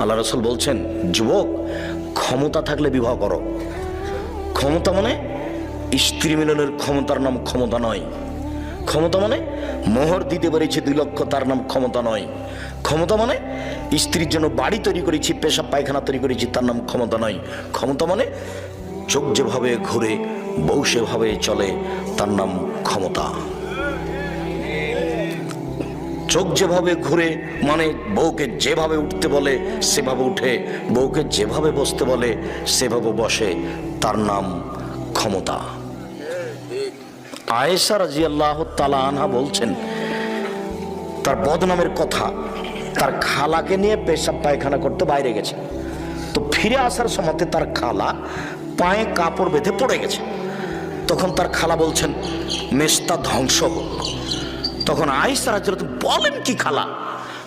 আল্লাহ রসুল বলছেন, যুবক, ক্ষমতা থাকলে বিবাহ করো। ক্ষমতা মানে স্ত্রী মিলনের ক্ষমতার নাম ক্ষমতা নয়। ক্ষমতা মানে মোহর দিতে পেরেছি দুই লক্ষ, তার নাম ক্ষমতা নয়। ক্ষমতা মানে স্ত্রীর জন্য বাড়ি তৈরি করেছি, পেশাব, পায়খানা তৈরি করেছি, তার নাম ক্ষমতা নয়। ক্ষমতা মানে চোখ যেভাবে ঘুরে, বউ সেভাবে চলে, তার নাম ক্ষমতা। চোখ যেভাবে ঘুরে মানে বউকে যেভাবে উঠতে বলে, সেভাবে উঠে, বউকে যেভাবে বসতে বলে, সেভাবে বসে, তার নাম ক্ষমতা। আয়েশা রাজি আল্লাহ তালা আনহা বলছেন, তার বদনামের কথা, তার খালাকে নিয়ে পেশাব পায়খানা করতে বাইরে গেছে। তো ফিরে আসার সময় তার খালা পায়ে কাপড় বেঁধে পড়ে গেছে। তখন তার খালা বলছেন মেস্তা ধ্বংস হোক। তখন আইসা রাজ্য বলেন, কি খালা?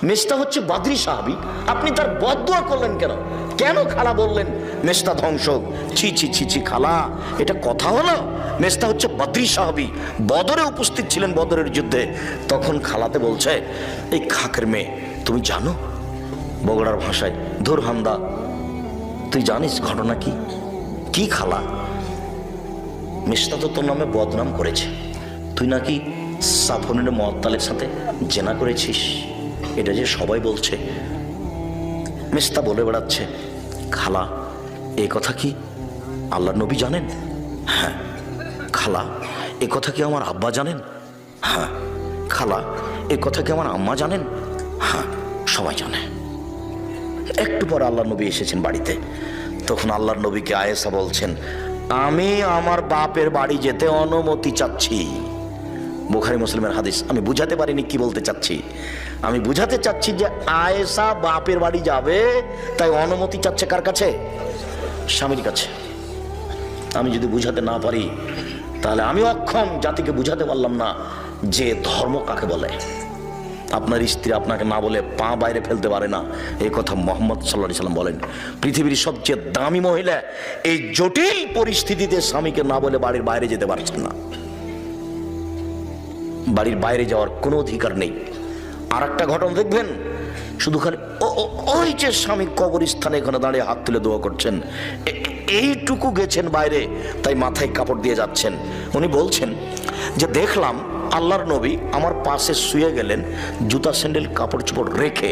মেসটা হচ্ছে বাদরি সাহাবি। আপনি তার বদুয়া করলেন কেন? কেন খালা বললেন মেসটা ধ্বংস ছি ছি ছি ছি, খালা, এটা কথা হলো? মেসটা হচ্ছে বদ্রি সাহাবি। বদরে উপস্থিত ছিলেন বদরের যুদ্ধে। তখন খালাতে বলছে, এই খাকের মেয়ে, তুমি জানো? বগড়ার ভাষায় ধুর হান্দা তুই জানিস ঘটনা কি? কি খালা? মিস্তা তো তোর নামে বদনাম করেছে। তুই নাকি সাফনের মহত্তালের সাথে জেনা করেছিস? এটা যে সবাই বলছে। মিস্তা বলে বেড়াচ্ছে। খালা, এ কথা কি আল্লাহ নবী জানেন? হ্যাঁ। খালা, এ কথা কি আমার আব্বা জানেন? হ্যাঁ। খালা, এ কথা কি আমার আম্মা জানেন? হ্যাঁ সবাই জানে। একটু পর আল্লাহ নবী এসেছেন বাড়িতে। তখন আল্লাহর নবীকে আয়েসা বলছেন, আমি আমার বাপের বাড়ি যেতে অনুমতি চাচ্ছি। বুখারি মুসলিমের হাদিস। আমি বুঝাতে পারিনি কি বলতে চাচ্ছি। আমি বুঝাতে চাচ্ছি যে আয়েসা বাপের বাড়ি যাবে, তাই অনুমতি চাচ্ছে কার কাছে? স্বামীর কাছে। আমি যদি বুঝাতে না পারি, তাহলে আমি অক্ষম জাতিকে বুঝাতে পারলাম না যে ধর্ম কাকে বলে। আপনার স্ত্রী আপনাকে না বলে পা বাইরে ফেলতে পারে না। এই কথা মোহাম্মদ সাল্লাহ সাল্লাম বলেন। পৃথিবীর সবচেয়ে দামি মহিলা এই জটিল পরিস্থিতিতে স্বামীকে না বলে বাড়ির বাইরে যেতে পারছেন না। বাড়ির বাইরে যাওয়ার কোনো অধিকার নেই। আর একটা ঘটনা দেখবেন? শুধু খালি ওই যে স্বামী কবরস্থানে এখানে দাঁড়িয়ে হাত তুলে দোয়া করছেন। এইটুকু গেছেন বাইরে, তাই মাথায় কাপড় দিয়ে যাচ্ছেন। উনি বলছেন যে, দেখলাম আল্লাহর নবী আমার পাশে শুয়ে গেলেন, জুতা, স্যান্ডেল, কাপড় চোপড় রেখে